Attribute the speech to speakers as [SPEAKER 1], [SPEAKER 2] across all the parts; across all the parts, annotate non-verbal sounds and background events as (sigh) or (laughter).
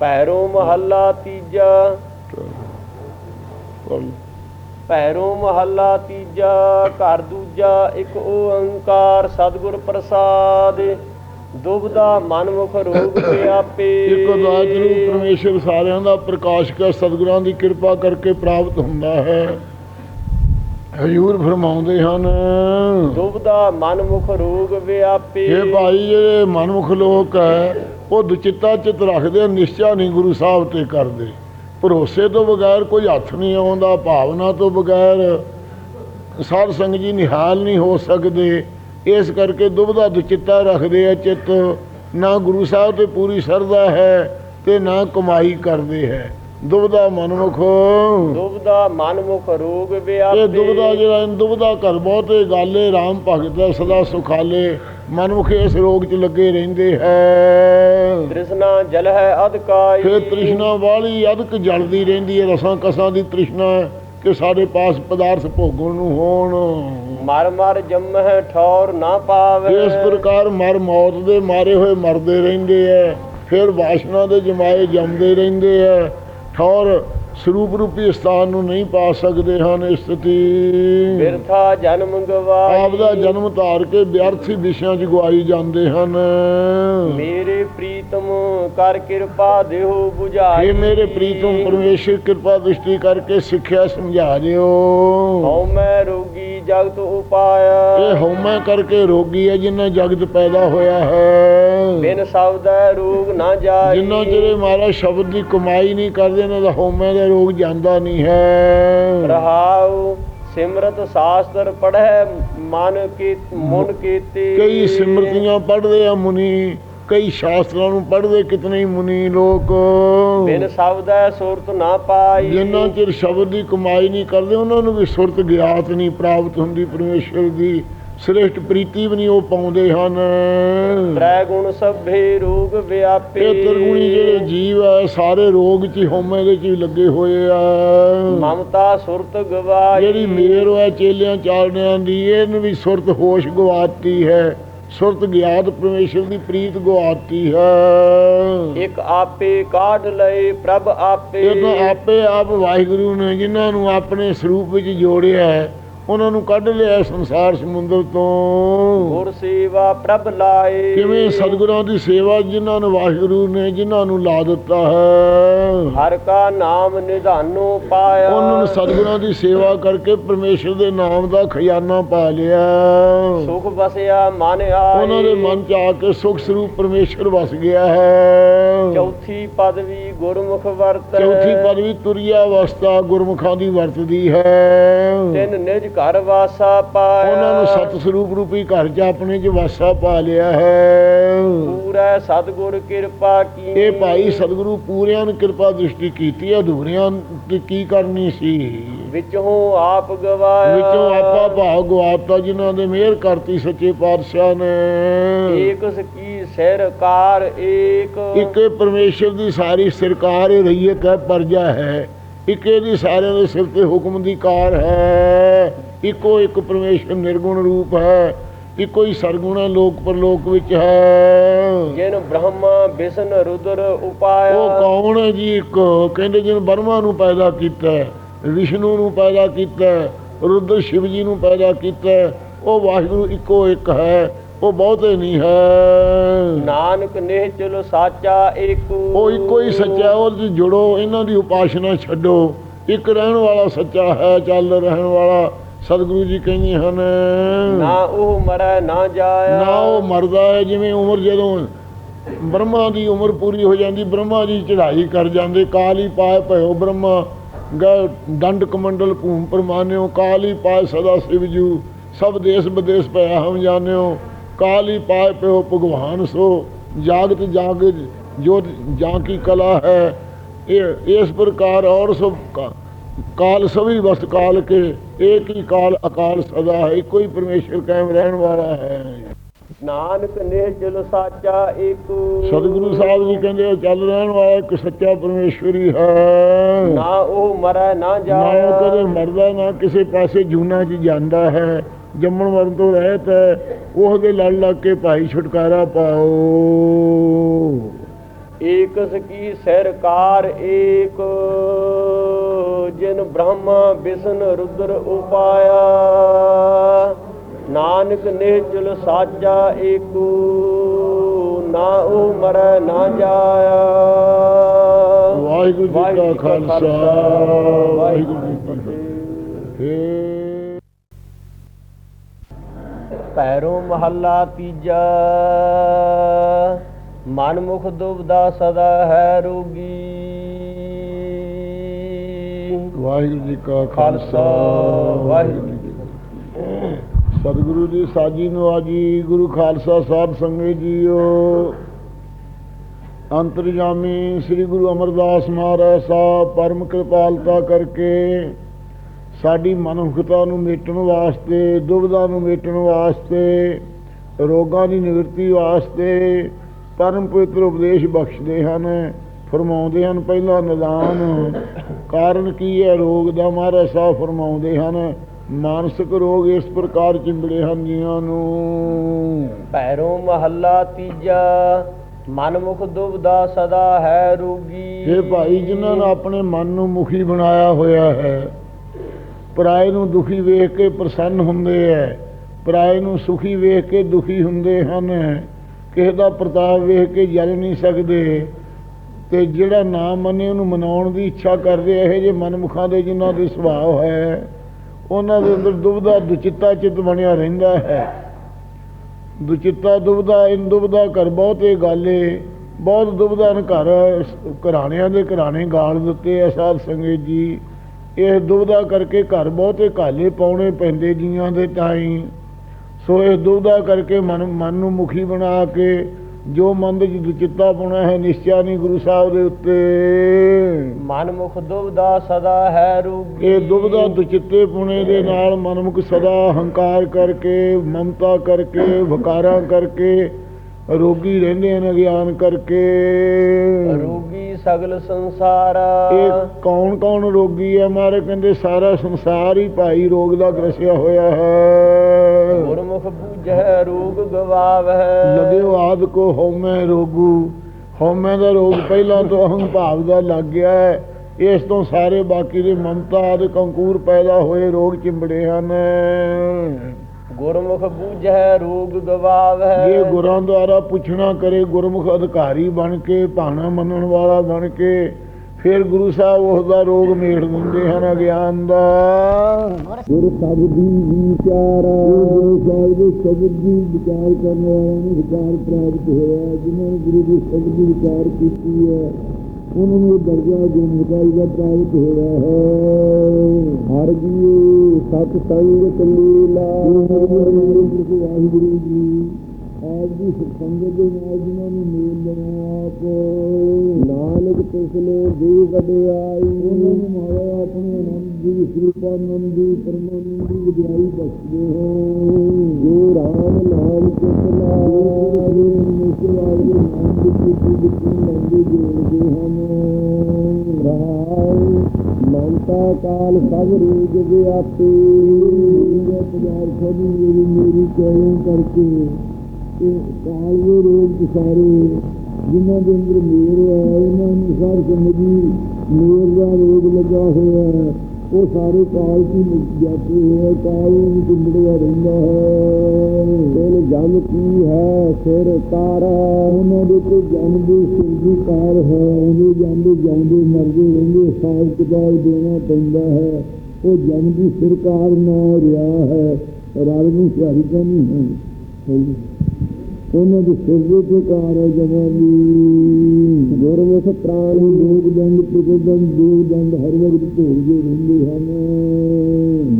[SPEAKER 1] ਭੈਰੋ ਮਹੱਲਾ ਤੀਜਾ। ਭੈਰੋ ਮਹੱਲਾ ਤੀਜਾ ਘਰ ਦੂਜਾ ਇੱਕ ਓੰਕਾਰ ਸਤਿਗੁਰ ਪ੍ਰਸਾਦ। ਦੁਬਦਾ ਮਨਮੁਖ ਰੋਗ ਪਿਆਪੇ (coughs)
[SPEAKER 2] ਇੱਕ ਦਾਤ ਰੂਪ ਪਰਮੇਸ਼ਰ ਸਾਰਿਆਂ ਦਾ ਪ੍ਰਕਾਸ਼ਕ ਸਤਿਗੁਰਾਂ ਦੀ ਕਿਰਪਾ ਕਰਕੇ ਪ੍ਰਾਪਤ ਹੁੰਦਾ ਹੈ। ਹਜੂਰ ਫਰਮਾਉਂਦੇ ਹਨ
[SPEAKER 1] ਦੁਬਦਾ ਮਨਮੁਖ ਰੋਗ ਵਿਆਪੇ
[SPEAKER 2] ਇਹ ਭਾਈ ਜਿਹੜੇ ਮਨਮੁਖ ਲੋਕ ਹੈ। ਉਹ ਦੁਚਿੱਤਾ ਚਿੱਤ ਰੱਖਦੇ ਨਿਸ਼ਚਾ ਨਹੀਂ ਗੁਰੂ ਸਾਹਿਬ ਤੇ ਕਰਦੇ। ਭਰੋਸੇ ਤੋਂ ਬਗੈਰ ਕੋਈ ਹੱਥ ਨਹੀਂ ਆਉਂਦਾ ਭਾਵਨਾ ਤੋਂ ਬਗੈਰ ਸਾਧ ਸੰਗ ਜੀ ਨਿਹਾਲ ਨਹੀਂ ਹੋ ਸਕਦੇ। ਇਸ ਕਰਕੇ ਦੁਬਦਾ ਦੁਚਿੱਤਾ ਰੱਖਦੇ ਆ ਚਿੱਤ। ਨਾ ਗੁਰੂ ਸਾਹਿਬ ਤੇ ਪੂਰੀ ਸਰਦਾ ਹੈ ਤੇ ਨਾ ਕਮਾਈ ਕਰਦੇ ਹੈ। ਦੁਬਦਾ ਮਨਮੁਖ
[SPEAKER 1] ਦੁਬਦਾ ਮਨਮੁਖ ਰੋਗ
[SPEAKER 2] ਇਹ
[SPEAKER 1] ਵਿਆਪੇ।
[SPEAKER 2] ਦੁਬਦਾ ਜਿਹੜਾ ਦੁਬਦਾ ਕਰ ਬਹੁਤੇ ਗਾਲੇ RAM ਭਗਤ ਦਾ ਸਦਾ ਸੁਖਾਲੇ। ਮਨਮੁਖ ਇਸ ਰੋਗ 'ਚ ਲੱਗੇ ਰਹਿੰਦੇ ਹੈ।
[SPEAKER 1] ਤ੍ਰਿਸ਼ਨਾ ਜਲ ਹੈ ਅਧਕਾਈ
[SPEAKER 2] ਫਿਰ ਤ੍ਰਿਸ਼ਨਾ ਵਾਲੀ ਅਦਕ ਜਲਦੀ ਰਹਿੰਦੀ ਹੈ। ਰਸਾਂ ਕਸਾਂ ਦੀ ਤ੍ਰਿਸ਼ਨਾ ਕਿ ਸਾਡੇ ਪਾਸ ਪਦਾਰਥ ਭੋਗਣ ਨੂੰ ਹੋਣ।
[SPEAKER 1] ਮਰ ਮਰ ਜੰਮਹਿ ਠੌਰ ਨਾ ਪਾਵੇ
[SPEAKER 2] ਇਸ ਪ੍ਰਕਾਰ ਮਰ ਮੌਤ ਦੇ ਮਾਰੇ ਹੋਏ ਮਰਦੇ ਰਹਿੰਦੇ ਐ ਫਿਰ ਵਾਸ਼ਨਾ ਦੇ ਜਮਾਏ ਜੰਮਦੇ ਰਹਿੰਦੇ ਐ ਠੌਰ ਸਰੂਪ ਰੂਪੀ ਸਥਾਨ ਨੂੰ ਨਹੀਂ ਪਾ ਸਕਦੇ ਹਨ ਸਥਿਤੀ।
[SPEAKER 1] ਬਿਰਥਾ ਜਨਮ ਗਵਾਈ
[SPEAKER 2] ਆਪ ਦਾ ਜਨਮ ਧਾਰ ਕੇ ਵਿਅਰਥੀ ਵਿਸ਼ਿਆਂ 'ਚ ਗਵਾਈ ਜਾਂਦੇ ਹਨ।
[SPEAKER 1] ਮੇਰੇ ਪ੍ਰੀਤਮ ਕਰ ਕਿਰਪਾ ਦੇਹੋ 부ਝਾਈ
[SPEAKER 2] ਇਹ ਮੇਰੇ ਪ੍ਰੀਤਮ ਪਰਮੇਸ਼ਰ ਕਿਰਪਾ ਦ੍ਰਿਸ਼ਟੀ ਕਰਕੇ ਸਿੱਖਿਆ ਸਮਝਾ ਦਿਓ।
[SPEAKER 1] ਹਉ ਮੈਂ ਰੋਗੀ ਜਗਤ ਉਪਾਇਆ।
[SPEAKER 2] ਇਹ ਹਉਮੈ ਕਰਕੇ ਰੋਗੀ ਹੈ ਜਿਨ੍ਹਾਂ ਜਗਤ ਪੈਦਾ ਹੋਇਆ ਹੈ।
[SPEAKER 1] ਬਿਨ ਸ਼ਬਦੈ ਰੋਗ ਨਾ ਜਾਈ
[SPEAKER 2] ਜਿੰਨਾ ਚਿਰ ਮਹਾਰਾਜ ਸ਼ਬਦ ਦੀ ਕਮਾਈ ਨਹੀਂ ਕਰਦੇ ਇਹਨਾਂ ਦਾ ਹਉਮੈ ਦਾ ਰੋਗ ਜਾਂਦਾ ਨਹੀਂ ਹੈ।
[SPEAKER 1] ਰਹਾਉ ਸਿਮਰਤ ਸ਼ਾਸਤਰ ਪੜ੍ਹੈ ਮਨ ਕੀ ਮਨ ਕੀਤੇ।
[SPEAKER 2] ਕਈ ਸਿਮਰਤੀਆਂ ਪੜ੍ਹਦੇ ਆ ਮੁਨੀ ਕਈ ਸ਼ਾਸਤਰਾਂ ਨੂੰ ਪੜ੍ਹਦੇ ਕਿਤਨੇ ਹੀ ਮੁਨੀ ਲੋਕ।
[SPEAKER 1] ਬਿਨ ਸ਼ਬਦੈ ਸੁਰਤ ਨਾ ਪਾਈ।
[SPEAKER 2] ਜਿੰਨਾ ਚਿਰ ਸ਼ਬਦ ਦੀ ਕਮਾਈ ਨਹੀਂ ਕਰਦੇ ਉਹਨਾਂ ਨੂੰ ਵੀ ਸੁਰਤ ਗਿਆਤ ਨਹੀਂ ਪ੍ਰਾਪਤ ਹੁੰਦੀ ਪਰਮੇਸ਼ਰ ਦੀ। ਸ੍ਰੇਸ਼ਟ ਪ੍ਰੀਤੀ ਵੀ ਨਹੀਂ ਉਹ ਪਾਉਂਦੇ ਹਨ।
[SPEAKER 1] ਤ੍ਰੈ ਗੁਣ ਸਭੇ ਰੋਗ ਵਿਆਪੇ।
[SPEAKER 2] ਇਹ ਤਿਰਗੁਣੀ ਜਿਹੜੇ ਜੀਵ ਆ ਸਾਰੇ ਰੋਗ ਚ ਹੀ ਹਉਮੈ ਦੇ ਚ ਹੀ ਲੱਗੇ ਹੋਏ ਆ।
[SPEAKER 1] ਮਮਤਾ ਸੁਰਤ ਗਵਾਈ।
[SPEAKER 2] ਜਿਹੜੀ ਮੇਰ ਹੈ ਚੇਲਿਆਂ ਚਾਲਣਿਆਂ ਦੀ ਇਹਨੂੰ ਵੀ ਸੁਰਤ ਹੋਸ਼ ਗਵਾਤੀ ਹੈ। ਸੁਰਤ ਗਿਆਤ ਪਰਮੇਸ਼ਰ ਦੀ ਪ੍ਰੀਤ ਗਵਾਤੀ ਹੈ।
[SPEAKER 1] ਇੱਕ ਆਪੇ ਕਾਢ ਲਏ ਪ੍ਰਭ ਆਪੇ।
[SPEAKER 2] ਇਹ ਤਾਂ ਆਪੇ ਆਪ ਵਾਹਿਗੁਰੂ ਨੇ ਜਿਨ੍ਹਾਂ ਨੂੰ ਆਪਣੇ ਸਰੂਪ ਵਿੱਚ ਜੋੜਿਆ ਹੈ ਉਹਨਾਂ ਨੂੰ ਕੱਢ ਲਿਆ ਸੰਸਾਰ ਸਮੁੰਦਰ ਤੋਂ।
[SPEAKER 1] ਗੁਰ ਸੇਵਾ ਪ੍ਰਭ ਲਾਏ।
[SPEAKER 2] ਕਿਵੇਂ ਸਤਿਗੁਰਾਂ ਦੀ ਸੇਵਾ ਜਿਨ੍ਹਾਂ ਨੂੰ ਵਾਹਿਗੁਰੂ ਨੇ ਜਿਨ੍ਹਾਂ ਨੂੰ ਲਾ ਦਿੱਤਾ ਹੈ।
[SPEAKER 1] ਹਰ ਕਾ ਨਾਮ ਨਿਧਾਨੋ ਪਾਇਆ।
[SPEAKER 2] ਉਹਨਾਂ ਨੂੰ ਸਤਿਗੁਰਾਂ ਦੀ ਸੇਵਾ ਕਰਕੇ ਪਰਮੇਸ਼ਰ ਦੇ ਨਾਮ ਦਾ ਖਜ਼ਾਨਾ ਪਾ ਲਿਆ।
[SPEAKER 1] ਸੁਖ ਵਸਿਆ ਮਨ ਆਏ।
[SPEAKER 2] ਉਹਨਾਂ ਦੇ ਮਨ ਚ ਆ ਕੇ ਸੁਖ ਸਰੂਪ ਪਰਮੇਸ਼ਰ ਵਸ ਗਿਆ ਹੈ।
[SPEAKER 1] ਚੌਥੀ ਪਦਵੀ ਗੁਰਮੁਖ ਵਰਤ।
[SPEAKER 2] ਚੌਥੀ ਪਦਵੀ ਤੁਰਿਆ ਅਵਸਥਾ ਗੁਰਮੁਖਾਂ ਦੀ ਵਰਤਦੀ ਹੈ।
[SPEAKER 1] ਤਿੰਨ ਨਿਜ ਘਰ ਵਾਸਾ ਪਾਇਆ।
[SPEAKER 2] ਉਹਨਾਂ ਨੂੰ ਸਤ ਸਰੂਪ ਰੂਪੀ ਘਰ 'ਚ ਆਪਣੇ 'ਚ ਵਾਸਾ ਪਾ ਲਿਆ ਹੈ।
[SPEAKER 1] ਪੂਰਾ ਸਤਿਗੁਰ ਕਿਰਪਾ ਕੀ
[SPEAKER 2] ਇਹ ਭਾਈ ਸਤਿਗੁਰੂ ਪੂਰਿਆਂ ਨੂੰ ਕਿਰਪਾ ਦ੍ਰਿਸ਼ਟੀ ਕੀਤੀ ਅਧੂਰਿਆਂ ਤੇ ਕੀ ਕਰਨੀ ਸੀ?
[SPEAKER 1] ਵਿੱਚੋਂ ਆਪ ਗਵਾਇਆ।
[SPEAKER 2] ਵਿੱਚੋਂ ਆਪਾ ਭਾਵ ਗਵਾਤਾ ਜਿਨ੍ਹਾਂ ਦੇ ਮਿਹਰ ਕਰਤੀ ਸੱਚੇ ਪਾਤਸ਼ਾਹ ਨੇ।
[SPEAKER 1] ਏਕ ਸਕੀ ਸਿਰ ਕਾਰ ਏਕ।
[SPEAKER 2] ਇੱਕੇ ਪਰਮੇਸ਼ਰ ਦੀ ਸਾਰੀ ਸਰਕਾਰ ਇਹ ਰਹੀਅਤ ਹੈ ਪਰਜਾ ਹੈ। ਇੱਕੇ ਦੀ ਸਾਰਿਆਂ ਦੇ ਸਿਰ ਤੇ ਹੁਕਮ ਦੀ ਕਾਰ ਹੈ। ਇੱਕੋ ਇੱਕ ਪਰਮੇਸ਼ਰ ਨਿਰਗੁਣ ਰੂਪ ਹੈ। ਇੱਕੋ ਹੀ ਸਰਗੁਣ ਹੈ ਲੋਕ ਪਰਲੋਕ ਵਿੱਚ ਹੈ।
[SPEAKER 1] ਜਿਨ ਬ੍ਰਹਮਾ ਵਿਸ਼ਨ ਰੁਦਰ ਉਪਾਇਆ।
[SPEAKER 2] ਉਹ ਕੌਣ ਹੈ ਜੀ ਇੱਕ? ਕਹਿੰਦੇ ਜਿਨ ਬਰਮਾ ਨੂੰ ਪੈਦਾ ਕੀਤਾ ਹੈ, ਵਿਸ਼ਨੂੰ ਨੂੰ ਪੈਦਾ ਕੀਤਾ ਹੈ, ਰੁਦਰ ਸ਼ਿਵ ਜੀ ਨੂੰ ਪੈਦਾ ਕੀਤਾ ਹੈ, ਉਹ ਵਾਹਿਗੁਰੂ ਇੱਕੋ ਇੱਕ ਹੈ। ਉਹ ਬਹੁਤੇ ਨਹੀਂ ਹੈ।
[SPEAKER 1] ਨਾਨਕ ਨੇਹ ਚਲੋ ਸਾਚਾ ਏਕੋ
[SPEAKER 2] ਉਹ ਇੱਕੋ ਹੀ ਸੱਚਾ ਉਹਦੀ ਜੁੜੋ ਇਹਨਾਂ ਦੀ ਉਪਾਸ਼ਨਾ ਛੱਡੋ। ਇੱਕ ਰਹਿਣ ਵਾਲਾ ਸੱਚਾ ਹੈ ਚੱਲ ਰਹਿਣ ਵਾਲਾ ਸਤਿਗੁਰੂ ਜੀ ਕਹਿੰਦੇ ਹਨ।
[SPEAKER 1] ਨਾ ਉਹ ਮਰੈ ਨਾ ਜਾਇਆ।
[SPEAKER 2] ਨਾ ਉਹ ਮਰਦਾ ਹੈ ਜਿਵੇਂ ਉਮਰ ਜਦੋਂ ਬ੍ਰਹਮਾ ਦੀ ਉਮਰ ਪੂਰੀ ਹੋ ਜਾਂਦੀ ਬ੍ਰਹਮਾ ਜੀ ਚੜ੍ਹਾਈ ਕਰ ਜਾਂਦੇ ਕਾਲੀ ਪਾਏ ਭਇਓ ਬ੍ਰਹਮਾ। ਦੰਡ ਕਮੰਡਲ ਭੂਮ ਪਰਮਾਨਿਓ ਕਾਲੀ ਪਾਏ ਸਦਾ ਸਿਵ ਜੂ ਸਭ ਦੇਸ ਵਿਦੇਸ ਪਿਆ ਹਮ ਜਾਣਿਓ। ਕਾਲੀ ਪਾਏ ਪਿਓ ਭਗਵਾਨ ਸੋ ਜਾਗਤ ਜਾਗ ਜੋ ਜਾਂ ਕੀ ਕਲਾ ਹੈ ਇਹ ਇਸ ਪ੍ਰਕਾਰ ਔਰ ਸਭ ਕਾ- ਕਾਲ ਸਭੀ ਵਸਤ ਕਾਲ ਕੇ ਇੱਕ ਹੀ ਕਾਲ ਅਕਾਲ ਸਦਾ ਹੈ ਇੱਕੋ ਹੀ ਪਰਮੇਸ਼ਰ ਕਾਇਮ ਰਹਿਣ ਵਾਲਾ ਹੈ।
[SPEAKER 1] ਨਾਨਕ ਨੇਹ ਚਲੋ ਸਾਚਾ ਏਕੋ।
[SPEAKER 2] ਸਤਿਗੁਰੂ ਸਾਹਿਬ ਜੀ ਕਹਿੰਦੇ ਚੱਲ ਰਹਿਣ ਵਾਲਾ ਇੱਕ ਸੱਚਾ ਪਰਮੇਸ਼ਵਰ ਹੀ। ਹੈ
[SPEAKER 1] ਨਾ ਉਹ ਮਰੈ ਨਾ
[SPEAKER 2] ਨਾ ਉਹ
[SPEAKER 1] ਜਾਇਆ
[SPEAKER 2] ਕਦੇ ਮਰਦਾ ਨਾ ਕਿਸੇ ਪਾਸੇ ਜੂਨਾ 'ਚ ਜਾਂਦਾ ਹੈ। ਜੰਮਣ ਮਰਨ ਤੋਂ ਰਹਿਤ ਹੈ। ਉਹਦੇ ਲੜ ਲੱਗ ਕੇ ਭਾਈ ਛੁਟਕਾਰਾ ਪਾਓ।
[SPEAKER 1] ਏਕਸ ਕੀ ਸਰਕਾਰ ਏਕ ਜਿਨ ਬ੍ਰਹਮਾ ਵਿਸ਼ਨ ਰੁਦਰ ਉਪਾਇਆ। ਨਾਨਕ ਨਿਹਚਲ ਸਾਚਾ ਏਕੂ ਨਾ ਉਹ ਮਰੈ ਨਾ ਜਾਇਆ।
[SPEAKER 2] ਵਾਹਿਗੁਰੂ ਜੀ ਕਾ ਖਾਲਸਾ। ਵਾਹਿਗੁਰੂ
[SPEAKER 1] ਪੈਰੋਂ ਮਹੱਲਾ ਤੀਜਾ। ਮਨ ਮੁਖ ਦੁਬਦਾ ਸਦਾ ਹੈ ਰੋਗੀ।
[SPEAKER 2] ਵਾਹਿਗੁਰੂ ਜੀ ਕਾ ਖਾਲਸਾ
[SPEAKER 1] ਵਾਹਿਗੁਰੂ
[SPEAKER 2] ਜੀ। ਸਤਿਗੁਰੂ ਜੀ ਸਾਜੀ ਨਵਾਜੀ ਗੁਰੂ ਖਾਲਸਾ ਸਾਹਿਬ ਸੰਗਤ ਜੀਓ। ਅੰਤਰਜਾਮੀ ਸ੍ਰੀ ਗੁਰੂ ਅਮਰਦਾਸ ਮਹਾਰਾਜ ਸਾਹਿਬ ਪਰਮ ਕਿਰਪਾਲਤਾ ਕਰਕੇ ਸਾਡੀ ਮਨੁੱਖਤਾ ਨੂੰ ਮੇਟਣ ਵਾਸਤੇ ਦੁਬਿਧਾ ਨੂੰ ਮੇਟਣ ਵਾਸਤੇ ਰੋਗਾਂ ਦੀ ਨਿਵਰਤੀ ਵਾਸਤੇ ਪਰਮ ਪਵਿੱਤਰ ਉਪਦੇਸ਼ ਬਖਸ਼ਦੇ ਹਨ ਫਰਮਾਉਂਦੇ ਹਨ ਪਹਿਲਾ ਨਿਦਾਨ। ਕਾਰਨ ਕੀ ਹੈ? ਰੋਗ ਦਾ ਮਹਾਰਾਜ ਸਾਹਿਬ ਫਰਮਾਉਂਦੇ ਹਨ। ਮਾਨਸਿਕ ਰੋਗ ਇਸ ਪ੍ਰਕਾਰ ਚਿੰਬੜੇ ਹਨ ਜੀਆਂ ਨੂੰ।
[SPEAKER 1] ਪੈਰੋਂ ਮਹੱਲਾ ਤੀਜਾ ਮਨ ਮੁਖ ਦੁਬਦਾ ਸਦਾ ਹੈ ਰੋਗੀ।
[SPEAKER 2] ਇਹ ਭਾਈ ਜਿਨ੍ਹਾਂ ਨੇ ਆਪਣੇ ਮਨ ਨੂੰ ਮੁਖੀ ਬਣਾਇਆ ਹੋਇਆ ਹੈ ਪਰਾਏ ਨੂੰ ਦੁਖੀ ਵੇਖ ਕੇ ਪ੍ਰਸੰਨ ਹੁੰਦੇ ਐ। ਪਰਾਏ ਨੂੰ ਸੁਖੀ ਵੇਖ ਕੇ ਦੁਖੀ ਹੁੰਦੇ ਹਨ। ਕਿਸੇ ਦਾ ਪ੍ਰਤਾਪ ਵੇਖ ਕੇ ਜਲ ਨਹੀਂ ਸਕਦੇ। ਤੇ ਜਿਹੜਾ ਨਾ ਮੰਨੇ ਉਹਨੂੰ ਮਨਾਉਣ ਦੀ ਇੱਛਾ ਕਰਦੇ ਇਹੋ ਜਿਹੇ ਮਨਮੁਖਾਂ ਦੇ ਜਿਨ੍ਹਾਂ ਦੇ ਸੁਭਾਅ ਹੈ, ਉਹਨਾਂ ਦੇ ਅੰਦਰ ਦੁਬਦਾ ਦੁਚਿੱਤਾ ਚਿੱਤ ਬਣਿਆ ਰਹਿੰਦਾ ਹੈ। ਦੁਚਿੱਤਾ ਦੁਬਦਾ ਇਨ ਦੁਬਦਾ ਕਰ ਬਹੁਤੇ ਗਾਲੇ ਬਹੁਤ ਦੁਬਦਾ ਨ ਘਰ, ਘਰਾਣਿਆਂ ਦੇ ਘਰਾਣੇ ਗਾਲ ਦਿੱਤੇ ਐ ਸਾਧ ਸੰਗਤ ਜੀ। ਇਹ ਦੁਬਦਾ ਕਰਕੇ ਘਰ ਬਹੁਤੇ ਕਾਲੇ ਪਾਉਣੇ ਪੈਂਦੇ ਜੀਆਂ ਦੇ ਤਾਈ। ਸੋ ਇਹ ਦੁਬਦਾ ਕਰਕੇ ਮਨ ਮਨ ਨੂੰ ਮੁਖੀ ਬਣਾ ਕੇ ਜੋ ਮਨ ਦੇ ਵਿੱਚ ਦੁਚਿੱਤਾ ਪਾਉਣਾ ਹੈ ਨਿਸ਼ਚਾ ਨਹੀਂ ਗੁਰੂ ਸਾਹਿਬ ਦੇ ਉੱਤੇ।
[SPEAKER 1] ਮਨ ਮੁਖ ਦੁਬਦਾ ਸਦਾ ਹੈ ਰੋਗੀ।
[SPEAKER 2] ਇਹ ਦੁਬਦਾ ਦੁਚਿੱਤੇ ਪੁਣੇ ਦੇ ਨਾਲ ਮਨਮੁਖ ਸਦਾ ਹੰਕਾਰ ਕਰਕੇ ਮਮਤਾ ਕਰਕੇ ਵਕਾਰਾਂ ਕਰਕੇ ਰੋਗੀ ਰਹਿੰਦੇ ਹਨ ਅਗਿਆਨ ਕਰਕੇ।
[SPEAKER 1] ਰੋਗੀ ਸਗਲ ਸੰਸਾਰ।
[SPEAKER 2] ਇਹ ਕੌਣ ਕੌਣ ਰੋਗੀ ਹੈ? ਮਾਰੇ ਕਹਿੰਦੇ ਸਾਰਾ ਸੰਸਾਰ ਹੀ ਭਾਈ ਰੋਗ ਦਾ ਗ੍ਰਸਿਆ ਹੋਇਆ ਹੈ।
[SPEAKER 1] ਗੁਰਮੁਖ ਬੂਝੈ ਰੋਗ ਗਵਾਵਹਿ
[SPEAKER 2] ਲਗਿਓ ਆਦ ਕੋ ਹਉਮੈ ਰੋਗੂ। ਹਉਮੈ ਦਾ ਰੋਗ ਪਹਿਲਾਂ ਤੋਂ ਅਹੰ ਭਾਵ ਦਾ ਲੱਗ ਗਿਆ ਹੈ। ਇਸ ਤੋਂ ਸਾਰੇ ਬਾਕੀ ਦੇ ਮਮਤਾ ਆਦਿ ਕੰਕੂਰ ਪੈਦਾ ਹੋਏ ਰੋਗ ਚਿੰਬੜੇ ਹਨ।
[SPEAKER 1] ਗੁਰਮੁਖ ਬੂਝੈ ਰੋਗ ਗਵਾਵਹਿ
[SPEAKER 2] ਜੇ ਗੁਰਾਂ ਦੁਆਰਾ ਪੁੱਛਣਾ ਕਰੇ ਗੁਰਮੁਖ ਅਧਿਕਾਰੀ ਬਣ ਕੇ ਭਾਣਾ ਮੰਨਣ ਵਾਲਾ ਬਣ ਕੇ ਫਿਰ ਗੁਰੂ ਸਾਹਿਬ ਉਸ ਦਾ ਰੋਗ ਮੇੜ ਦਿੰਦੇ ਹਨ ਅਗਿਆਨ ਦਾ। ਗੁਰ ਸ਼ਬਦ ਦੀ ਵਿਚਾਰਾ ਗੁਰੂ ਸਾਹਿਬ ਦੇ ਸ਼ਬਦ ਦੀ ਵਿਚਾਰ ਕਰਨ ਵਾਲਿਆਂ ਨੂੰ ਵਿਚਾਰ ਪ੍ਰਾਪਤ ਹੋਇਆ ਜਿਨ੍ਹਾਂ ਨੇ ਗੁਰੂ ਦੀ ਸ਼ਬਦ ਦੀ ਵਿਚਾਰ ਕੀਤੀ ਹੈ। ਉਹਨਾਂ ਨੂੰ ਦਰਜਾ ਗੁਰਮੁਖਾਈ ਦਾ ਪ੍ਰਾਪਤ ਹੋਇਆ ਹੈ। ਹਰ ਜੀ ਸਤ ਸੰਗ ਲੀਲਾ ਵਾਹਿਗੁਰੂ ਜੀ ਆਪ ਦੀ ਸੰਗਤ ਦੇ ਨਾਲ ਜਿਨ੍ਹਾਂ ਨੂੰ ਮੇਲ ਲਗਾ ਆਪ। ਨਾਨਕ ਤਿਸਲੇ ਦੀ ਵਡਿਆਈ ਉਹਨਾਂ ਨੂੰ ਮਾਰਾ ਆਪਣੇ ਆਨੰਦ ਦੀ ਸਰੂਪਾਨੰਦ ਦੀ ਪਰਮਾਨੰਦ ਦੀ ਵਡਿਆਈ ਬਖਸ਼ਦੇ ਹੋ। ਜੋ ਰਾਮ ਨਾਮ ਨਿਸ਼ਚੈ ਦੇ ਹਨ ਰਹਾਉ ਕਾਲ ਸਭ ਰੂਪ ਵਿਆਪੀ ਇਹ ਪਦਾਰਥ ਦੀ ਮੇਰੀ ਮੇਰੀ ਕਹਿਣ ਕਰਕੇ ਇਹ ਕਾਲ ਦੇ ਰੂਪ ਸਾਰੇ ਜਿਨ੍ਹਾਂ ਦੇ ਅੰਦਰ ਮੇਰ ਹੈ, ਉਹਨਾਂ ਨੂੰ ਸਾਰ ਸਮਝੀ ਮੇਰ ਦਾ ਰੋਗ ਲੱਗਾ ਹੋਇਆ ਹੈ। ਉਹ ਸਾਰੇ ਕਾਲ ਦੀ ਜਾਤੇ ਹੋਏ ਕਾਲ ਨੂੰ ਰਹਿੰਦਾ ਹੈ। ਦਿਲ ਜਨ ਕੀ ਹੈ? ਸਿਰ ਤਾਰਾ। ਉਹਨਾਂ ਦੇ ਕੋਈ ਜਨ ਦੀ ਸਿਰਜੀ ਕਾਰ ਹੈ। ਉਹਦੇ ਜਾਂਦੇ ਜਾਂਦੇ ਮਰਦੇ ਰਹਿੰਦੇ ਹਿਸਾਬ ਕਿਤਾਬ ਦੇਣਾ ਪੈਂਦਾ ਹੈ। ਉਹ ਜਨ ਦੀ ਸਰਕਾਰ ਨਾ ਰਿਹਾ ਹੈ। ਰਲ ਨੂੰ ਸਿਆਰੀ ਤਾਂ ਨਹੀਂ ਹੈ। ਉਹਨਾਂ ਦੇ ਸਿਰ ਤੇ ਪ੍ਰਕਾਰ ਹੈ ਜਵਾਨੀ। ਗੁਰਮੁਖ ਪ੍ਰਾਣੀ ਲੋਕ ਦੰਦ ਪ੍ਰਗਦੰਦ ਦੋ ਦੰਦ, ਹਰ ਵਕਤ ਭੋਗਦੇ ਰਹਿੰਦੇ ਹਨ।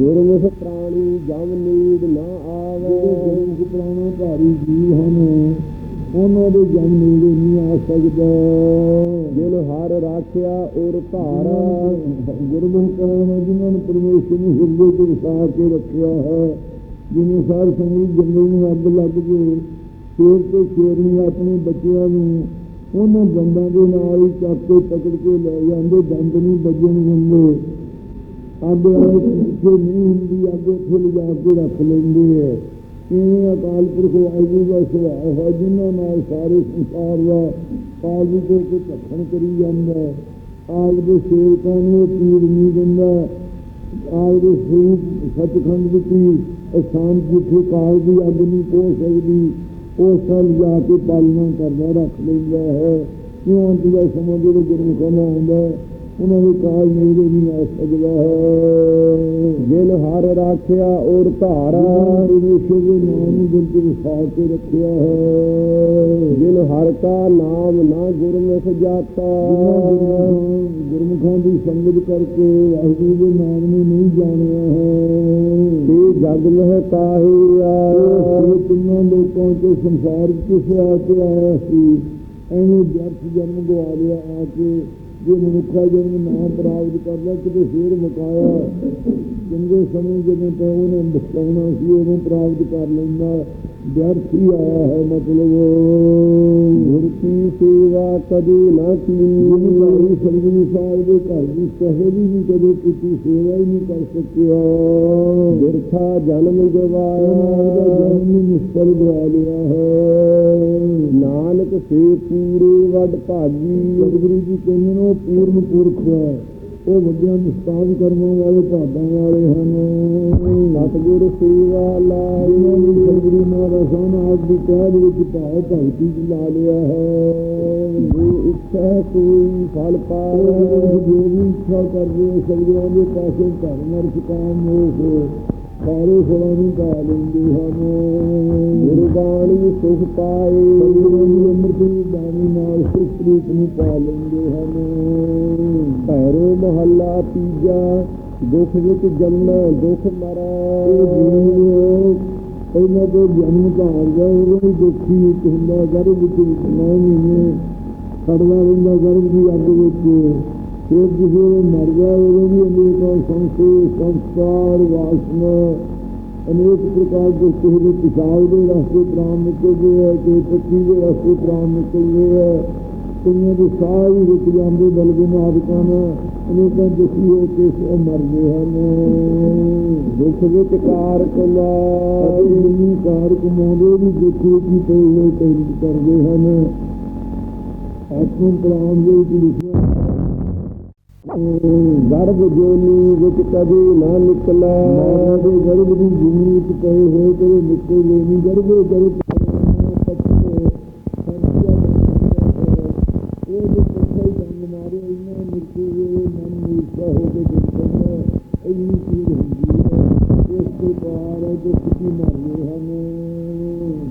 [SPEAKER 2] ਗੁਰਮੁਖ ਪ੍ਰਾਣੀ ਜਮ ਨੀਡ ਨਾ ਆਵੇ। ਗੁਰਮੁਖ ਪ੍ਰਾਣਾ ਭਾਰੀ ਜੀਵ ਹਨ। ਉਹਨਾਂ ਦੇ ਜਮ ਨੀਡ ਨਹੀਂ ਆ ਸਕਦਾ। ਜਿਨ ਹਰ ਰਾਖਿਆ ਔਰ ਧਾਰਾ ਗੁਰਮੁਖ ਪ੍ਰਾਣਾ ਜਿਨ੍ਹਾਂ ਨੇ ਪਰਮੇਸ਼ਰ ਨੂੰ ਹਿਰਦੇ ਤੇ ਵਸਾ ਕੇ ਰੱਖਿਆ ਹੈ। ਜਿਵੇਂ ਸਾਰ ਸੰਗੀਤ ਜੰਗਲ ਨੂੰ ਅੱਗ ਲੱਗ ਗਈ ਸ਼ੇਰ ਤੇ ਸ਼ੇਰਨੀ ਆਪਣੇ ਬੱਚਿਆਂ ਨੂੰ, ਉਹਨਾਂ ਦੰਦਾਂ ਦੇ ਨਾਲ ਹੀ ਚੱਕ ਕੇ ਪਕੜ ਕੇ ਲੈ ਜਾਂਦੇ, ਦੰਦ ਨਹੀਂ ਵੱਜਣ ਦਿੰਦੇ। ਅੱਗ ਵਾਲੇ ਪਿੱਛੇ ਨਹੀਂ ਹੁੰਦੀ, ਅੱਗ ਉੱਥੇ ਲਿਜਾ ਕੇ ਰੱਖ ਲੈਂਦੇ ਹੈ ਇਵੇਂ ਅਕਾਲ ਪੁਰਖ ਵਾਹਿਗੁਰੂ ਦਾ ਸੁਭਾਅ ਹੈ, ਜਿਨ੍ਹਾਂ ਨਾਲ ਸਾਰੇ ਸੰਸਾਰ ਦਾ
[SPEAKER 3] ਕਾਲ ਦੀ ਤੇ ਕੋਈ ਕਰੀ ਜਾਂਦਾ ਹੈ। ਆਪ ਦੇ ਸੇਵਕਾਂ ਨੂੰ ਉਹ ਪੀੜ ਨਹੀਂ ਦਿੰਦਾ। ਆਪ ਦੇ ਸਰੂਪ ਸੱਚਖੰਡ ਦੀ ਪੀੜ ਅਸਾਨ ਜਿੱਥੇ ਕਾਲ ਦੀ ਅੱਗ ਨਹੀਂ ਪਹੁੰਚ ਸਕਦੀ। ਉਹ ਸਭ ਜਾ ਕੇ ਪਾਲਣਾ ਕਰਦਾ, ਰੱਖ ਲੈਂਦਾ ਹੈ। ਕਿਉਂ ਅੰਤ ਦਾ ਸਮਾਂ ਜਦੋਂ ਗੁਰਮੁਖਾਂ ਦਾ ਆਉਂਦਾ ਉਹਨਾਂ ਦੇ ਕਾਲ ਮੇਰੇ ਦੇ ਨਹੀਂ ਆ ਸਕਦਾ ਹੈ।
[SPEAKER 4] ਜਿਨ ਹਰ ਰਾਖਿਆ, ਔਰ ਧਾਰਾ
[SPEAKER 3] ਪਰਮੇਸ਼ਰ ਦੇ ਨਾਮ ਨੂੰ ਦਿਲ ਤੇ ਵਸਾ ਕੇ ਰੱਖਿਆ ਹੈ।
[SPEAKER 4] ਜਿਨ ਹਰ ਕਾ ਨਾਮ ਨਾ ਗੁਰਮੁਖ ਜਾਤਾ।
[SPEAKER 3] ਗੁਰਮੁਖਾਂ ਦੀ ਸੰਗਤ ਕਰਕੇ ਵਾਹਿਗੁਰੂ ਦੇ ਨਾਮ ਨੂੰ ਨਹੀਂ ਜਾਣਿਆ ਹੈ।
[SPEAKER 4] ਤੇ ਜਗ ਮਹਿ ਕਾਹੀ
[SPEAKER 3] ਉਹ ਤਿੰਨਾਂ ਲੋਕਾਂ ਤੋਂ ਸੰਸਾਰ ਵਿੱਚ ਕਿਸ ਆ ਕੇ ਆਇਆ ਸੀ। ਐਵੇਂ ਜਰਤ ਜਨਮ ਗਵਾ ਲਿਆ ਆ ਕੇ ਜੇ ਮਨੁੱਖਾ ਜਨਮ ਨਾ ਪ੍ਰਾਪਤ ਕਰਦਾ, ਕਿਤੇ ਫੇਰ ਮੁਕਾਇਆ। ਚੰਗੇ ਸਮੇਂ ਜਦੋਂ ਤੇ ਉਹਨੇ ਮੁਕਾਉਣਾ ਸੀ, ਉਹਨੂੰ ਪ੍ਰਾਪਤ ਕਰ ਲੈਂਦਾ। ਵਿਅਰਥ ਹੀ ਆਇਆ ਹੈ ਮਤਲਬ।
[SPEAKER 4] ਗੁਰ ਸੇਵਾ ਕਦੀ ਨਾ ਕੀਤੀ।
[SPEAKER 3] ਭਾਈ ਸਤਿਗੁਰੂ ਸਾਹਿਬ ਦੇ ਘਰ ਦੀ ਸਹਿਬੀ ਵੀ ਕਦੇ ਕੀਤੀ, ਸੇਵਾ ਹੀ ਨਹੀਂ ਕਰ ਸਕਿਆ।
[SPEAKER 4] ਬਿਰਥਾ ਜਨਮ
[SPEAKER 3] ਉਹਦਾ
[SPEAKER 4] ਗਵਾਇਆ
[SPEAKER 3] ਜਨਮ ਹੀ ਗਵਾ ਲਿਆ ਹੈ।
[SPEAKER 4] ਨਾਨਕ ਸੇ ਪੂਰੇ ਵੱਡ ਭਾਗੀ।
[SPEAKER 3] ਸਤਿਗੁਰੂ ਜੀ ਕਹਿੰਦੇ ਨੇ ਉਹ ਪੂਰਨ ਪੁਰਖ। ਹੈ ਉਹ ਵੱਡਿਆਂ ਦੀ ਸਤਾਵ ਕਰਮਾਂ ਵਾਲੇ, ਭਾਗਾਂ ਵਾਲੇ ਹਨ।
[SPEAKER 4] ਸਤਿਗੁਰ ਸੇਵਾ ਲਾਈ
[SPEAKER 3] ਇਹਨਾਂ ਨੂੰ ਸਤਿਗੁਰੂ ਮਹਾਰਾਜ ਸਾਹਿਬ ਨੇ ਦੀ ਕਹਿ ਵਿੱਚ ਭਾਵ ਭਗਤੀ ਚ ਲਾ ਲਿਆ ਹੈ।
[SPEAKER 4] ਜੇ ਇੱਛਾ ਕੋਈ ਫਲ
[SPEAKER 3] ਉਹ
[SPEAKER 4] ਪਾਵੇ।
[SPEAKER 3] ਜੋ ਵੀ ਇੱਛਾ ਕਰਦੇ, ਸਤਿਗੁਰਾਂ ਦੇ ਪਾਸੇ ਧਰਮ ਅਰਥ ਕਾਮ ਮੋਹ ਸਾਰੇ ਫਲਾਂ ਨੂੰ ਪਾ ਲੈਂਦੇ
[SPEAKER 4] ਗੁਰਬਾਣੀ ਸੁਖ ਪਾਏ।
[SPEAKER 3] ਸਤਿਗੁਰਾਂ ਅੰਮ੍ਰਿਤ ਬਾਣੀ ਨਾਲ ਸੁਖ ਰੂਪ ਨੂੰ ਪਾ ਲੈਂਦੇ ਹਨ।
[SPEAKER 4] ਭੈਰੋ ਮਹੱਲਾ ਤੀਜਾ, ਦੁੱਖ ਵਿੱਚ ਜੰਮੈ ਦੁੱਖ
[SPEAKER 3] ਇਹ
[SPEAKER 4] ਮਰੈ।
[SPEAKER 3] ਜੀਵ ਪਹਿਲਾਂ ਤੋਂ ਜਨਮ ਘਰ ਉਦੋਂ ਹੀ ਦੁਖੀ ਇੱਕ ਹੁੰਦਾ, ਗਰਭ ਵਿੱਚ ਨੌ ਮਹੀਨੇ ਖੜਦਾ ਰਹਿੰਦਾ, ਗਰਭ ਦੀ ਅੱਗ ਵਿੱਚ। ਫਿਰ ਕਿਸੇ ਮਰ ਗਿਆ ਉਦੋਂ ਵੀ ਅਨੇਕਾਂ ਸੰਸੇ ਸੰਸਕਾਰ, ਵਾਸਨਾ, ਅਨੇਕ ਪ੍ਰਕਾਰ ਦੇ ਕਿਸੇ ਦੇ ਪਿਸ਼ਾਬ ਦੇ ਰਸਤੇ ਪ੍ਰਾਣ ਨਿਕਲਦੇ ਹੈ ਕਿਸੇ ਪੱਤੀ ਦੇ ਰਸਤੇ ਪ੍ਰਾਣ ਨਿਕਲਦੇ ਹੈ ਕਈਆਂ ਦੇ ਸਾਹ ਵੀ ਰੁਕ ਜਾਂਦੇ ਬਲਗੁਨ ਆਦਿਕਾਂ ਨਾਲ ਅਨੇਕਾਂ ਦੁਖੀ ਹੋ ਕੇ ਸੋ ਮਰਦੇ ਹਨ।
[SPEAKER 4] ਦੁਖ ਵਿੱਚ ਕਾਰ
[SPEAKER 3] ਅਤੇ
[SPEAKER 4] ਕਮਾਈ
[SPEAKER 3] ਕਾਰ ਕਮਾਉਂਦੇ ਵੀ ਦੁੱਖ ਵਿੱਚ ਪਏ ਹੋਏ ਕਰਦੇ ਹਨ। ਆਤਮ ਪ੍ਰਾਣ ਦੇ ਵਿੱਚ ਲਿਖਿਆ
[SPEAKER 4] ਗਰਭ ਜੋਨੀ ਵਿੱਚ ਕਦੀ ਨਾ ਨਿਕਲੈ।
[SPEAKER 3] ਦੇ ਗਰਭ ਦੀ ਵਿੱਚ ਪਏ ਹੋਏ। ਕਦੇ ਨਿਕਲ ਨਹੀਂ ਇਸ ਪ੍ਰਕਾਰ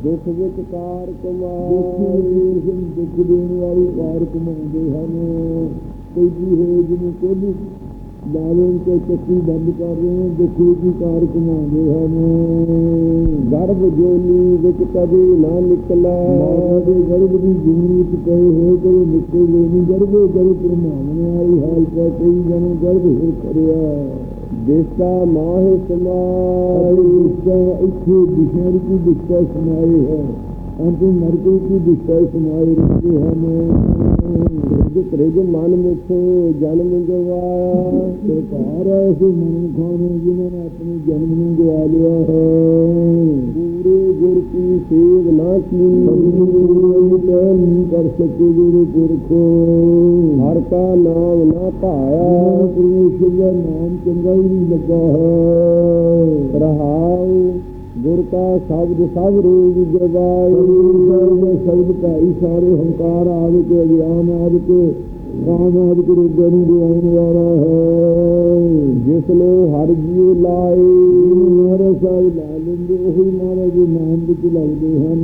[SPEAKER 3] ਦੁੱਖ
[SPEAKER 4] ਵਿੱਚ ਕਾਰ
[SPEAKER 3] ਦੁਖੀ
[SPEAKER 4] ਕਮਾਈ
[SPEAKER 3] ਦੁੱਖ ਦੇਣ ਵਾਲੀ ਕਾਰ ਕਮਾਉਂਦੇ ਹਨ। ਕੋਈ ਵੀ ਹੈ ਜਿਹਨੂੰ ਕੋਈ ਲਾਲਨ ਤੇ ਚੱਕੀ ਬੰਦ ਕਰ ਰਹੇ ਹਨ ਦੁੱਖ ਦੀ ਕਾਰ ਕਮਾਉਂਦੇ ਹਨ।
[SPEAKER 4] ਗਰਭ ਜੋਨੀ ਵਿੱਚ ਕਦੀ ਨਾ ਨਿਕਲੈ।
[SPEAKER 3] ਮਾਂ ਦੇ ਗਰਭ ਦੀ ਜ਼ਮੀਨ ਵਿੱਚ ਪਏ ਹੋਏ ਕਦੇ ਨਿਕਲਦੇ ਨਹੀਂ। ਗਰਭੇ ਗਰਭ ਪਰਮਾਵਣੇ ਵਾਲੀ ਹਾਲਤ ਹੈ ਕਈ ਜਨ ਗਰਭ ਹੋ ਕਰਿਆ
[SPEAKER 4] ਦੇਸਾ ਮਾਹਿ ਸਮਾਈ
[SPEAKER 3] ਇੱਥੇ ਦਿਸ਼ਾ ਦੀ ਦਿਸ਼ਾ ਸਮਾਏ ਹੈ। ਅੰਤਿਮ ਨਰਕ ਦੀ ਦਿਸ਼ਾ ਸਮਾਏ ਰਹਿੰਦੇ ਹਨ
[SPEAKER 4] ਰਿਜ ਰਿਜ ਮਨ ਮੁਖ ਜਨਮ ਗਵਾਇਆ।
[SPEAKER 3] ਸਰਕਾਰ ਹੈ ਮਨੁੱਖਾਂ ਨੂੰ ਜਿਨ੍ਹਾਂ ਆਪਣੇ ਜਨਮ ਨੂੰ ਗਵਾ ਲਿਆ ਹੈ।
[SPEAKER 4] ਪੂਰੇ ਗੁਰ ਕੀ ਸੇਵ ਨਾ
[SPEAKER 3] ਸਤਿਗੁਰੂ ਨਹੀਂ ਕਰ ਸਕੇ ਗੁਰੂ ਪੁਰਖ।
[SPEAKER 4] ਹਰ ਕਾ ਨਾਮ ਨਾ
[SPEAKER 3] ਆਇਆ
[SPEAKER 4] ਧਾਇਆ
[SPEAKER 3] ਪਰਮੇਸ਼ਰ ਨਾਮ ਚੰਗਾ ਹੀ ਨਹੀਂ ਲੱਗਾ ਹੈ।
[SPEAKER 4] ਰਹਾਉ ਗੁਰ ਕਾ ਸ਼ਬਦ ਸਭ ਰੋਗ ਜਗਾਈ
[SPEAKER 3] ਸਤਿਗੁਰੂ ਸ਼ਬਦ ਭਾਈ ਸਾਰੇ ਹੰਕਾਰ ਆਦਿ ਕੇ ਅਗਿਆਨ ਆਦਿ ਕੇ ਕਾਮ ਆਦਿ ਕੇ ਰੋਗਾਂ ਨੂੰ ਗਵਾਉਣ ਵਾਲਾ ਹੈ।
[SPEAKER 4] ਜਿਸ ਨੂੰ ਹਰ ਜੀਉ ਲਾਏ
[SPEAKER 3] ਮਹਾਰਾਜ ਸਾਹਿਬ ਲਾ ਲੈਂਦੇ, ਉਹੀ ਮਹਾਰਾਜ ਦੇ ਨਾਮ ਵਿੱਚ ਲੱਗਦੇ ਹਨ।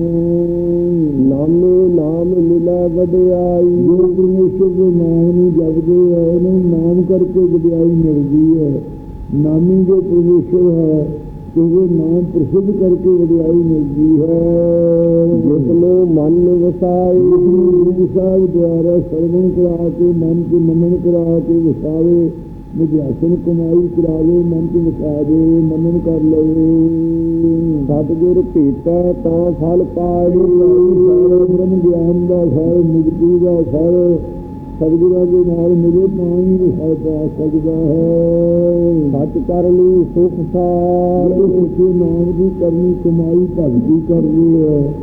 [SPEAKER 4] ਨਾਮੇ ਨਾਮ ਮਿਲੈ ਵਡਿਆਈ,
[SPEAKER 3] ਜੋ ਪਰਮੇਸ਼ਰ ਦੇ ਨਾਮ ਨੂੰ ਜਪਦੇ ਹੈ ਉਹਨੂੰ ਨਾਮ ਕਰਕੇ ਵਡਿਆਈ ਮਿਲਦੀ ਹੈ। ਨਾਮੀ ਜੋ ਪਰਮੇਸ਼ਰ ਹੈ ਉਹਦੇ ਨਾਮ ਪ੍ਰਸਿੱਧ ਕਰਕੇ ਵਡਿਆਈ ਮਿਲਦੀ ਹੈ।
[SPEAKER 4] ਜਿਸ ਨੂੰ ਮਨ ਵਸਾਈ।
[SPEAKER 3] ਗੁਰੂ ਸਾਹਿਬ ਦੁਆਰਾ ਸਰਵਣ ਕਰਾ ਕੇ ਮਨ ਕੇ ਮੰਨਣ ਕਰਾ ਕੇ ਵਸਾਵੇ ਵਿਦਿਆਸਨ ਕਮਾਈ ਕਰਾਵੇ ਮਨ ਚ ਵਸਾ ਦੇ ਮੰਨਣ ਕਰ ਲਵੇ।
[SPEAKER 4] ਸਤਿਗੁਰ ਭੇਟੈ ਤਾਂ ਫਲ
[SPEAKER 3] ਸਾਰਾ ਬ੍ਰਹਮ ਗਿਆਨ ਦਾ ਫਲ ਮੁਕਤੀ ਦਾ ਫਲ ਸਤਿਗੁਰਾਂ ਦੇ ਨਾਲ ਮਿਲੇ ਤਾਂ ਹੀ ਫਲ ਪਾ ਸਕਦਾ ਹੈ।
[SPEAKER 4] ਸੱਚ ਕਰਨੀ ਸੁਖ ਸਾਰ।
[SPEAKER 3] ਸੱਚੇ ਨਾਮ ਦੀ ਕਰਨੀ ਕਮਾਈ ਭਗਤੀ ਕਰਨੀ ਹੈ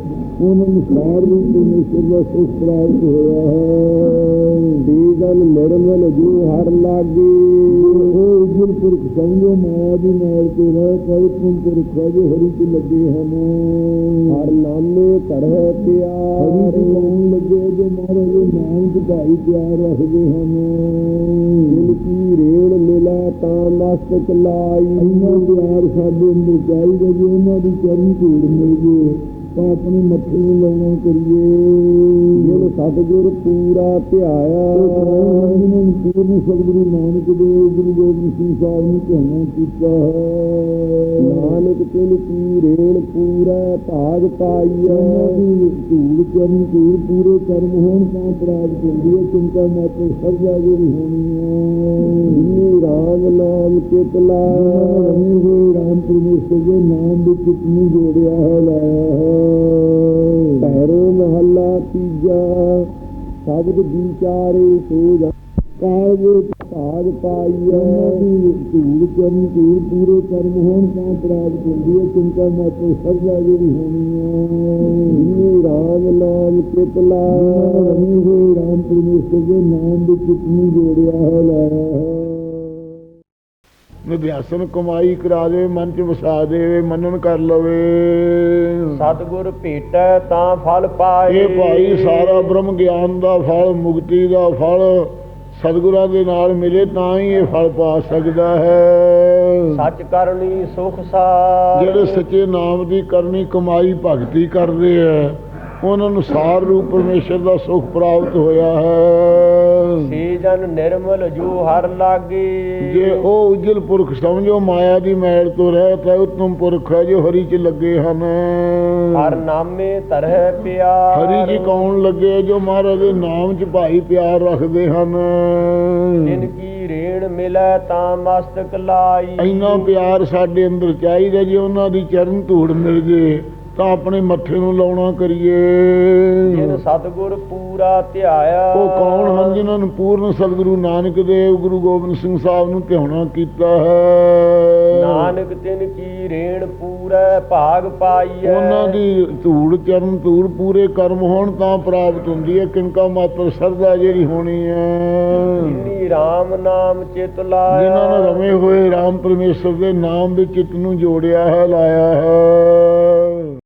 [SPEAKER 2] ਉਹਨਾਂ ਨੂੰ ਸਾਰ ਰੂਪ ਪਰਮੇਸ਼ਰ ਦਾ ਸੁਖ ਪ੍ਰਾਪਤ ਹੋਇਆ ਹੈ।
[SPEAKER 1] ਜੀਵਨ ਨਿਰਮਲ ਜੂ ਹਰ ਲਾਗੀ।
[SPEAKER 2] ਉਹ ਉਜਲ ਪੁਰਖ ਸਮਝੋ ਮਾਇਆ ਦੀ ਮੈਲ ਤੋਂ ਰਹਿ ਕਉ ਤੁਮ ਪੁਰਖ ਜੋ ਹਰੀ ਚ ਲੱਗੇ ਹਨ।
[SPEAKER 1] ਹਰ ਨਾਮੇ ਤਰਹ
[SPEAKER 2] ਹਰੀ
[SPEAKER 1] ਪਿਆਰ
[SPEAKER 2] ਲਾਉਣ ਲੱਗੇ? ਜੋ ਮਹਾਰਾਜ ਦੇ ਨਾਮ ਭਾਈ ਪਿਆਰ ਰੱਖਦੇ ਹਨ।
[SPEAKER 1] ਜਿਨ ਕੀ ਰੇਣ ਮਿਲਾ ਤਾਂ ਮਸਤਕ ਲਾਈ।
[SPEAKER 2] ਇੰਨਾ ਪਿਆਰ ਸਾਡੇ ਅੰਦਰ ਚਾਹੀਦਾ ਜੇ ਉਹਨਾਂ ਦੀ ਚਰਨ ਧੂੜ ਮਿਲ ਜੇ, ਤਾਂ ਆਪਣੇ ਮੱਥੇ ਨੂੰ ਲਾਉਣਾ ਕਰੀਏ।
[SPEAKER 1] ਸਤਿਗੁਰ ਪੂਰਾ ਧਿਆਇਆ।
[SPEAKER 2] ਜਿਨ੍ਹਾਂ ਨੂੰ ਪੂਰਨ ਸਤਿਗੁਰੂ ਨਾਨਕ ਦੇਵ ਗੁਰੂ ਗੋਬਿੰਦ ਸਿੰਘ ਸਾਹਿਬ ਨੇ ਕਹਿਣਾ ਕੀਤਾ ਹੈ।
[SPEAKER 1] ਨਾਨਕ ਤਿਨ ਕੀ ਰੇਣ ਪੂਰਾ ਭਾਗ
[SPEAKER 2] ਦੀ ਧੂੜ ਚਰਨ ਧੂੜ ਪੂਰੇ ਕਰਮ ਹੋਣ ਤਾਂ ਪ੍ਰਾਪਤ ਹੁੰਦੀ ਹੈ ਚਿੰਤਾ ਮਾਤਰ ਸਭ ਜਾਗੇ ਹੋਣੀ ਹੈ।
[SPEAKER 1] ਰਾਮ ਨਾਮ ਲਾਇਆ।
[SPEAKER 2] ਰਮੇ ਹੋਏ ਰਾਮ ਪਰਮੇਸ਼ਰ ਦੇ ਨਾਮ ਦੇ ਚਿਤ ਨੂੰ ਜੋੜਿਆ ਹੈ। ਲਾਇਆ ਹੈ
[SPEAKER 1] ਪੈਰੋ ਮਹੱਲਾ ਸ਼ਬਦ ਵਿਚਾਰੇ ਸੋ ਜਾ ਦੇ ਭਾਗ ਪਾਈਐ
[SPEAKER 2] ਧੂੜ ਚਰਨ ਧੂੜ ਪੂਰੇ ਕਰਮ ਹੋਣ ਤਾਂ ਪ੍ਰਾਪਤ ਹੁੰਦੀ ਹੈ ਚਿੰਤਾ ਮਾਤਰ ਸਭ ਜਾਗੇ ਹੋਣੀ ਹੈ।
[SPEAKER 1] ਰਾਮ ਨਾਮ ਲਾਇਆ
[SPEAKER 2] ਰਮੇ ਹੋਏ ਰਾਮ ਪਰਮੇਸ਼ਰ ਦੇ ਨਾਮ ਦੇ ਚਿਤ ਨੂੰ ਜੋੜਿਆ ਹੈ ਲਾਇਆ ਹੈ। ਨਿਧਿਆਸਨ ਕਮਾਈ ਕਰਾ ਦੇ ਮਨ ਚ ਵਸਾ ਦੇਵੇ ਮੰਨਣ ਕਰ ਲਵੇ।
[SPEAKER 1] ਸਤਿਗੁਰ ਭੇਟੈ ਤਾਂ ਫਲ ਪਾਏ।
[SPEAKER 2] ਇਹ ਭਾਈ ਸਾਰਾ ਬ੍ਰਹਮ ਗਿਆਨ ਦਾ ਫਲ ਮੁਕਤੀ ਦਾ ਫਲ ਸਤਿਗੁਰਾਂ ਦੇ ਨਾਲ ਮਿਲੇ ਤਾਂ ਹੀ ਇਹ ਫਲ ਪਾ ਸਕਦਾ ਹੈ।
[SPEAKER 1] ਸੱਚ ਕਰਨੀ ਸੁਖ ਸਾਰ।
[SPEAKER 2] ਜਿਹੜੇ ਸੱਚੇ ਨਾਮ ਦੀ ਕਰਨੀ ਕਮਾਈ ਭਗਤੀ ਕਰਦੇ ਆ ਉਹਨਾਂ ਨੂੰ ਸਾਰ ਰੂਪ ਪਰਮੇਸ਼ਰ ਦਾ ਸੁਖ ਪ੍ਰਾਪਤ ਹੋਇਆ ਹੈ।
[SPEAKER 1] ਸੇ ਜਨ ਨਿਰਮਲ ਜੋ ਹਰ ਲਾਗੇ।
[SPEAKER 2] ਜੇ ਉਹ ਉਜਲ ਪੁਰਖ ਸਮਝੋ ਮਾਇਆ ਦੀ ਮੈਲ ਤੋਂ ਰਹਿਤ ਹੈ ਉਤਮ ਪੁਰਖ ਹੈ ਜੋ ਹਰੀ ਚ ਲੱਗੇ ਹਨ।
[SPEAKER 1] ਹਰ ਨਾਮੇ ਤਰਹਿ ਪਿਆਰ।
[SPEAKER 2] ਹਰੀ ਜੀ ਕੌਣ ਲੱਗੇ ਜੋ ਮਹਾਰਾਜ ਦੇ ਨਾਮ ਚ ਭਾਈ ਪਿਆਰ ਰੱਖਦੇ ਹਨ।
[SPEAKER 1] ਜਿਨ ਕੀ ਰੇਣ ਮਿਲੈ ਤਾਂ ਮਸਤਕ ਲਾਈ।
[SPEAKER 2] ਇੰਨਾ ਪਿਆਰ ਸਾਡੇ ਅੰਦਰ ਚਾਹੀਦਾ ਜੇ ਉਹਨਾਂ ਦੀ ਚਰਨ ਧੂੜ ਮਿਲ ਜੇ। ਤਾਂ ਆਪਣੇ ਮੱਥੇ ਨੂੰ ਲਾਉਣਾ ਕਰੀਏ।
[SPEAKER 1] ਜਿਨ ਸਤਿਗੁਰ ਪੂਰਾ ਧਿਆਇਆ।
[SPEAKER 2] ਉਹ ਕੌਣ ਹਨ ਜਿਨ੍ਹਾਂ ਨੂੰ ਪੂਰਨ ਸਤਿਗੁਰੂ ਨਾਨਕ ਦੇਵ ਗੁਰੂ ਗੋਬਿੰਦ ਸਿੰਘ ਸਾਹਿਬ ਨੂੰ ਧਿਆਉਣਾ ਕੀਤਾ ਹੈ।
[SPEAKER 1] ਨਾਨਕ ਤਿਨ ਕੀ ਰੇਣ ਪੂਰੈ ਭਾਗ ਪਾਈਐ।
[SPEAKER 2] ਉਹਨਾਂ ਦੀ ਧੂੜ ਚਰਨ ਧੂੜ ਪੂਰੇ ਕਰਮ ਹੋਣ ਤਾਂ ਪ੍ਰਾਪਤ ਹੁੰਦੀ ਹੈ। ਕਿੰਕਾ ਮਾਤਰ ਸਰਦਾ ਜਿਹੜੀ ਹੋਣੀ ਹੈ।
[SPEAKER 1] RAM ਨਾਮ ਚਿਤ ਲਾਇਆ।
[SPEAKER 2] ਜਿਨ੍ਹਾਂ ਨੇ ਰਮੇ ਹੋਏ RAM ਪਰਮੇਸ਼ਰ ਦੇ ਨਾਮ ਦੇ ਚਿੱਤ ਨੂੰ ਜੋੜਿਆ ਹੈ ਲਾਇਆ ਹੈ।